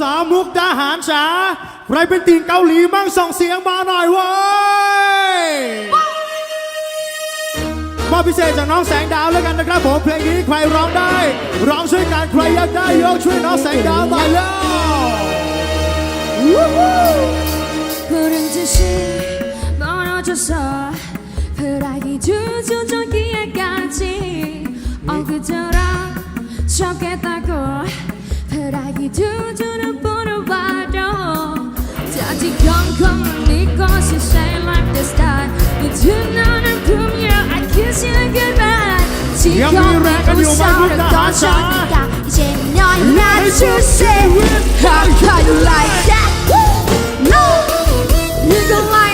สาวๆมุกดาหารจ๋าใครเป็นติ่งเกาหลีมั่งส่งเสียงมาหน่อยเว้ยมอบพิเศษจากน้องแสงดาวแล้วกันนะครับผมเพลงนี้ใครร้องได้ ร้องช่วยกันใครอยากได้ยกช่วยน้องแสงดาวหน่อยแล้ว 푸른 뜻이 멀어져서 프라기 주저저기에까지 엊그저랑 좋겠다고 프라기 두두는 보러 와도 다시 컴컴 네 것이 shine like the star 이 두 눈을 품여 I kiss you goodbye 지금 내 웃어를 꺼져니까 이제 널 낮추세 How how you like that No You don't like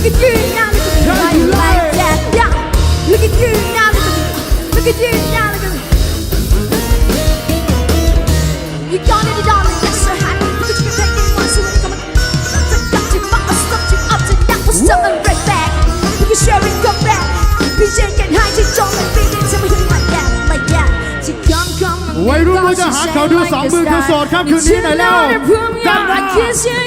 Look at you now Look at me How you like that Yeah Look at you now Look at me Look at you now Look at me You got it, darling, yes, so happy. Look at you taking one, so come on. Got you, but I stopped you up to that for something right back. We can share it, come back. PJ can hide you, don't let me get something like that, like that. So come, come, and วัยรุ่นวัยทหารเขาดูสองมือเขาโสดครับคืนนี้หน่อยแล้วด้านหน้า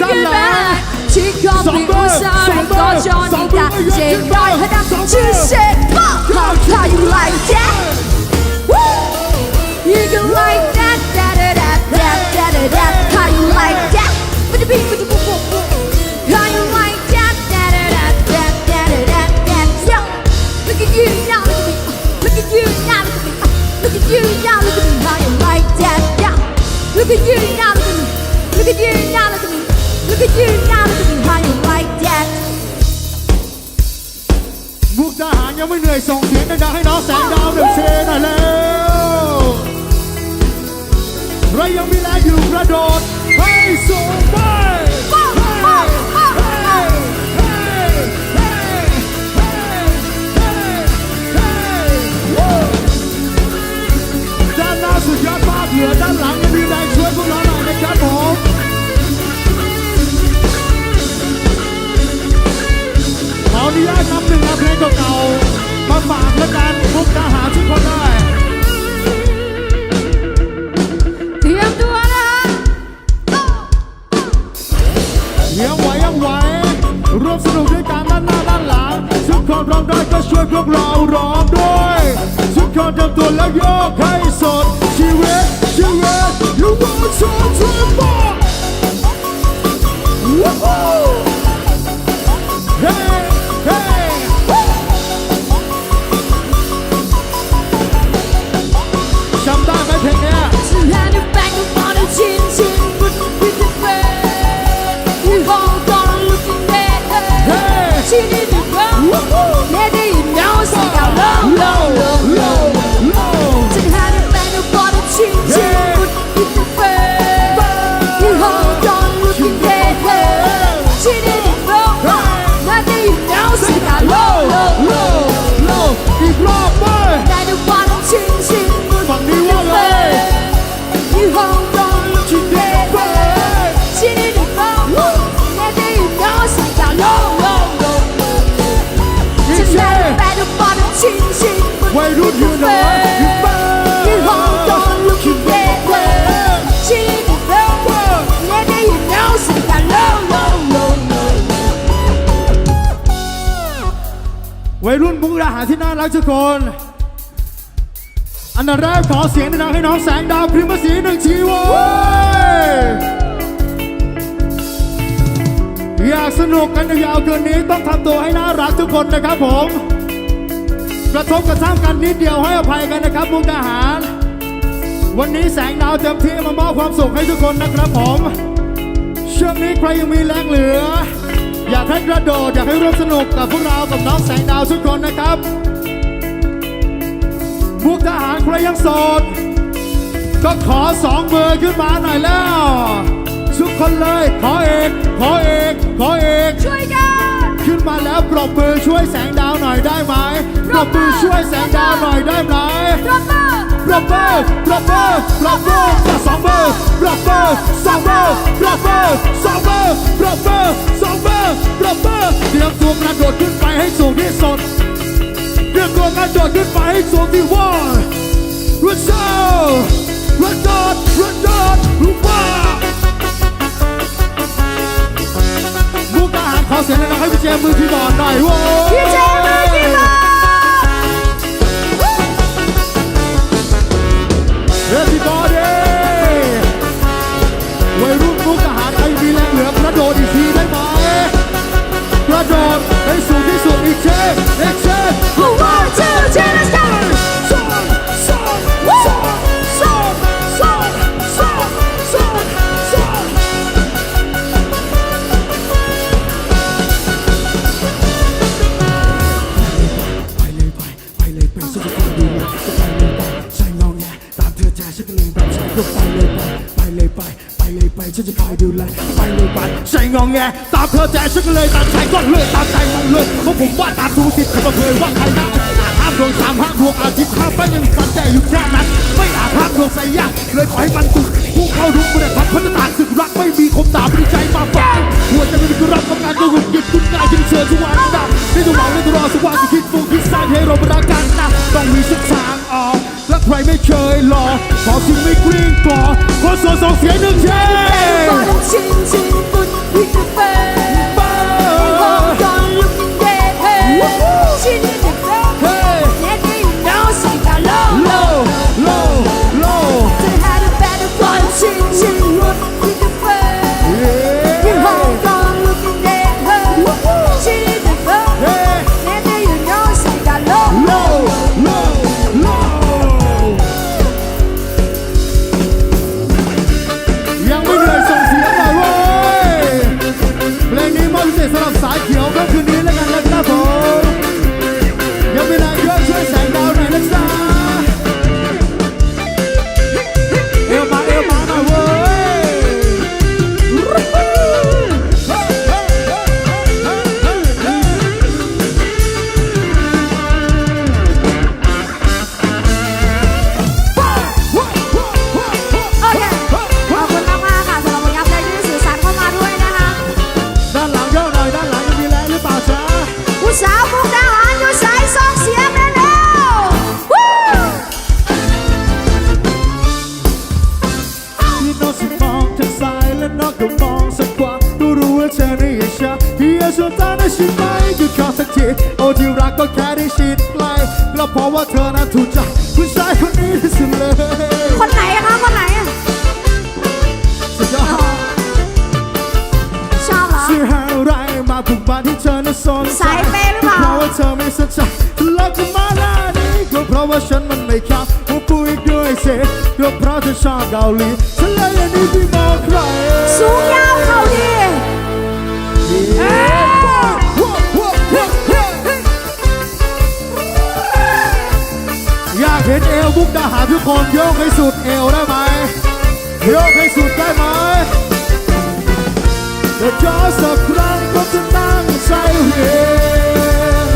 ด้านหลัง Ci kopił samego Johnita Dzień daj, dam ci się How how you like that? Woo! You can like that, da da da da da da da How you like that? But the beat, but the boom, boom, boom How you like that, da da da da da da da da Yo, look at you now, look at me Look at you now, look at me Look at you now, look at me How you like that, yeah Look at you now, look at me Look at you now, look at me Look at you now ไม่เหนื่อยส่งเสียงดังๆให้น้องแสงดาวหนึ่งเชหน่อยแล้วใครยังมีแรงอยู่กระโดดให้สูงไปด้านหน้าสุดยอดมากเหลือด้านหลังยังมีแรงช่วยพวกเราหน่อยนะครับผมขออนุญาตนำหนึ่งเอาเพลงเก่าๆ มาฝากแล้วกันมุกดาหารทุกคนได้ เตรียมตัวนะยังไหวยังไหวร่วมสนุกด้วยกันด้านหน้าด้านหลังทุกคนร้องได้ก็ช่วยพวกเราร้องด้วย ทุกคนเตรียมตัวแล้วโยกให้สดชีวิตชีวิต you want to tremble ว้า She did เวัยรุ่นบุกดาหารที่น่ารักทุกคน อันดับแรกขอเสียงดังๆให้น้องแสงดาวพริมศรีหนึ่งชีโวยอยากสนุกกันยาวๆกินนี้ต้องทำตัวให้น่ารักทุกคนนะครับผม กระทบกระทั่งกันนิดเดียวให้อภัยกันนะครับมุกดาหาร วันนี้แสงดาวเต็มที่มามอบความสุขให้ทุกคนนะครับผมช่วงนี้ใครยังมีแรงเหลือ อยากให้กระโดดอยากให้ร่วมสนุกกับพวกเรากับน้องแสงดาวทุกคนนะครับพวกทหารใครยังโสด ก็ขอสองมือขึ้นมาหน่อยแล้ว ทุกคนเลยขอเอกขอเอกขอเอกช่วยกันขึ้น มาแล้วปรบมือช่วยแสงดาวหน่อยได้ไหมปรบมือช่วยแสงดาวหน่อยได้ไหมปรบมือปรบมือปรบมือสองมือปรบมือสองมือปรบมือสองมือปรบมือสองมือปรบมือเตรียมตัวกระโดดขึ้นไปให้สูงที่สุดเตรียมตัวกระโดดขึ้นไปให้สูงที่ว่า Let's go Let's go เสียงดังๆให้พี่เจมส์มือคีย์บอร์ดหน่อยโว้ยพี่เจมส์มือคีย์บอร์ด Everybody วั ตามใจมันเลยเพราะผมว่าตามทุกสิทธิ์เขาเคยว่าใครนะห้ามดวงสามห้ามดวงอาทิตย์ห้ามไปยังฝันใจอยู่แค่นั้น ไม่อาจห้ามดวงใส่ยากเลยปล่อให้มันตุกผู้เข้ารุกไม่ได้ทับพัฒนาศึกรักไม่มีคมดาบไม่ได้ใจมาฟังหัวใจไม่มีกรับทำงานก็หงุดหงิดคุณงานจึงเชิญทุกวันดำได้ดูเหมาได้ดูรอสักวันจะคิดฟูคิดสร้างให้เรารักกันนะต้องมีสักทางออกและใครไม่เคยรอขอสิ่งไม่กลิ้งกลอคนส่วนสองเสียงหนึ่งเช่ Bottom ชวนตาได้ใช่ไหมก็ขอสักทีโอ้ที่รักก็แค่ได้ชิดใกล้แล้วเพราะว่าเธอนั้นถูกใจผู้ชายคนนี้ที่สุดเลยคนไหนอะคะคนไหนอะสุดยอดชอบเหรอชื่ออะไรมาผูกพันที่เธอนั้นสนใจสายเปย์หรือเปล่าเพราะว่าเธอไม่สนใจแล้วก็มาหน้านี้ก็เพราะว่าฉันมันไม่เข้าว่าพูดอีกด้วยเสียก็เพราะเธอชอบเกาหลีฉันเลยอย่างนี้ที่มองใครสูงยาวเข่าดี ทุกคนโยกให้สุดเอวได้ไหมโยกให้สุดได้ไหมเดี๋ยวจอสักครั้งก็จะตั้งใจเรียน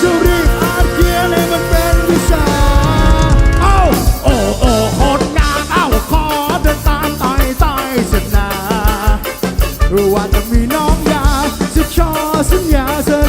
จะรีบอ่านเขียนให้มันเป็นวิชาเอ้าโอ้โอ้คนงามเอ้าขอเดินตามต่อยต่อยชนะว่าจะมีน้องยาจะขอสัญญาเธอ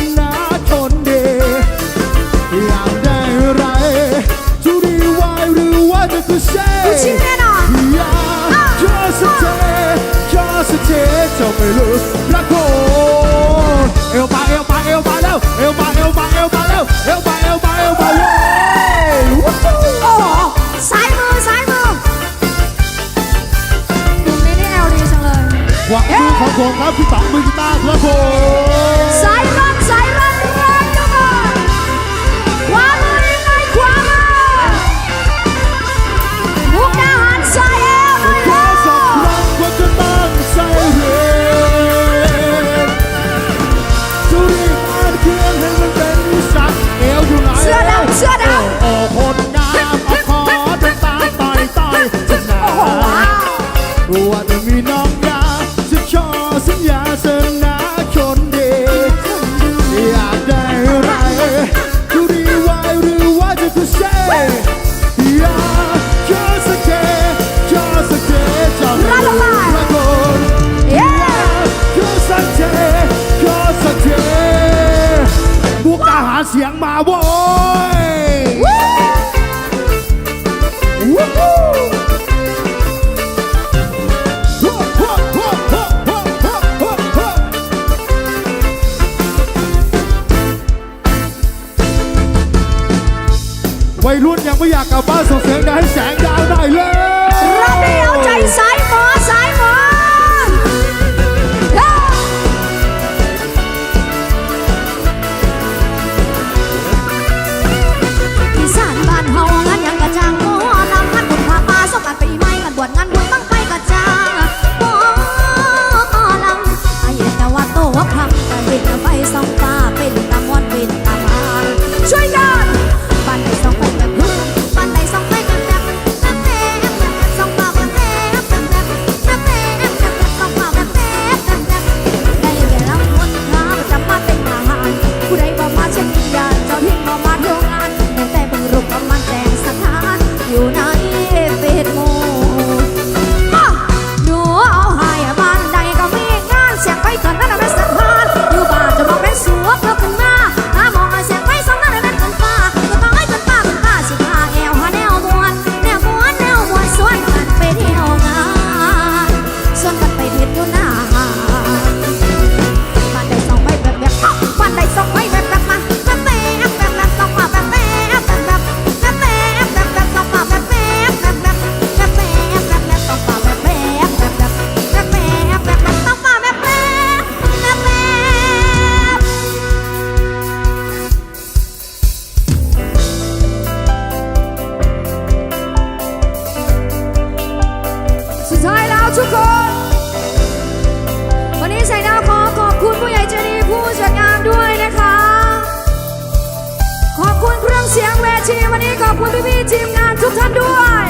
สียงเวทีวันนี้ขอบคุณพี่ๆทีมงานทุกท่านด้วย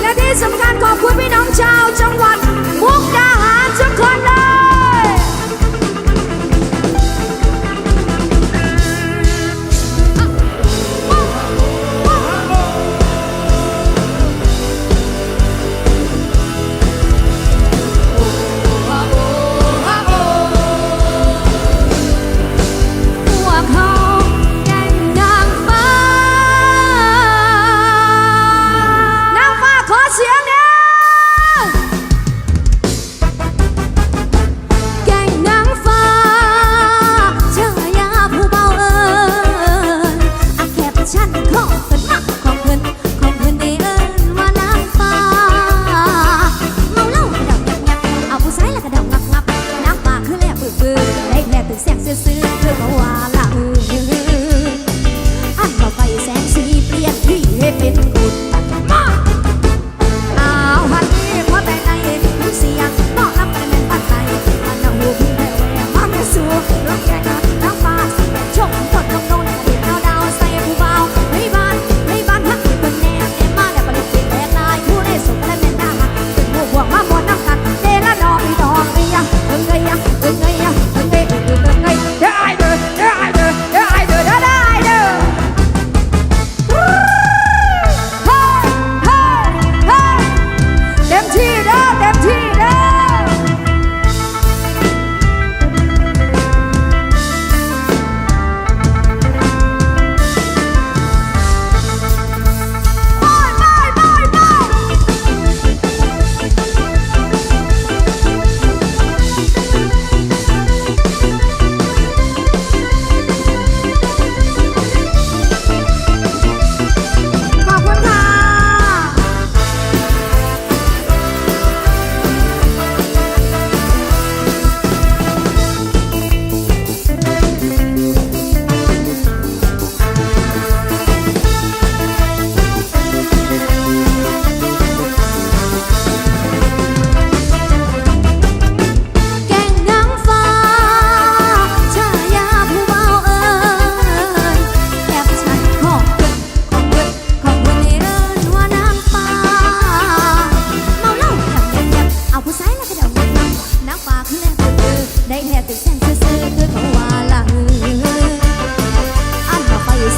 และที่สำคัญขอบคุณพี่น้องชาวจังหวัดมุกดาหารทุกคนเลย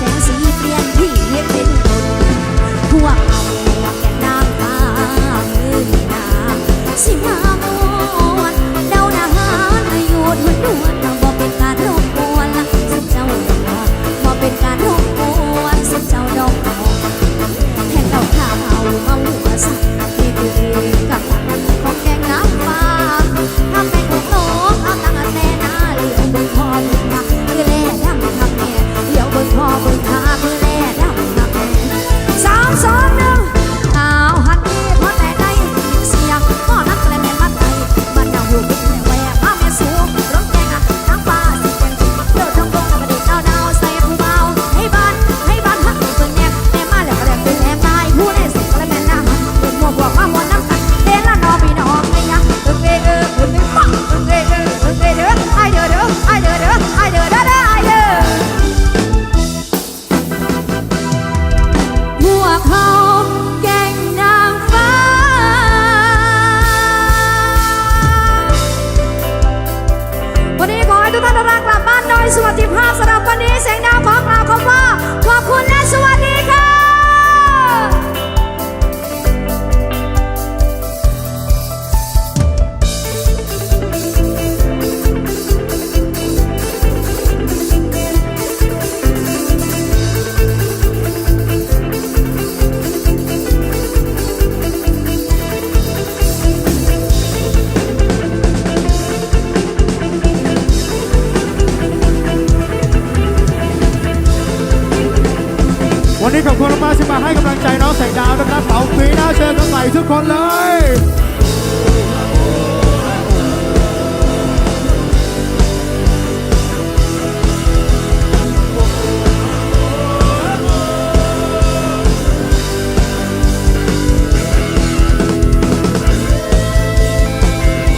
thousand 35สำหรับวันนี้เสียงดาวของลาคำว่า ให้กำลังใจน้องแสงดาวนะครับเป๋าปีน้าเจอกันใหม่ทุกคนเลย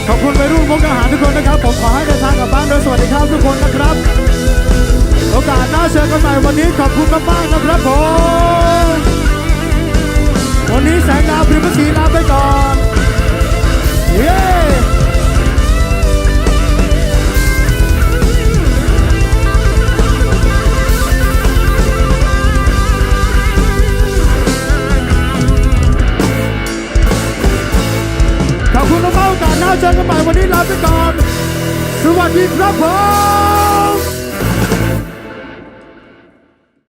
ขอบคุณไปรุ่นมุกอาหารทุกคนนะครับ ผมขอให้เดินทางกลับบ้านโดยสวัสดิภาพทุกคนนะครับ โอกาสหน้าเจอกันใหม่วันนี้ขอบคุณมากๆนะครับผม วันนี้แสงดาวพิมพ์สีลาไปก่อน เย้ขอบคุณมากๆโอกาสหน้าเจอกันใหม่วันนี้ลาไปก่อน สวัสดีครับผม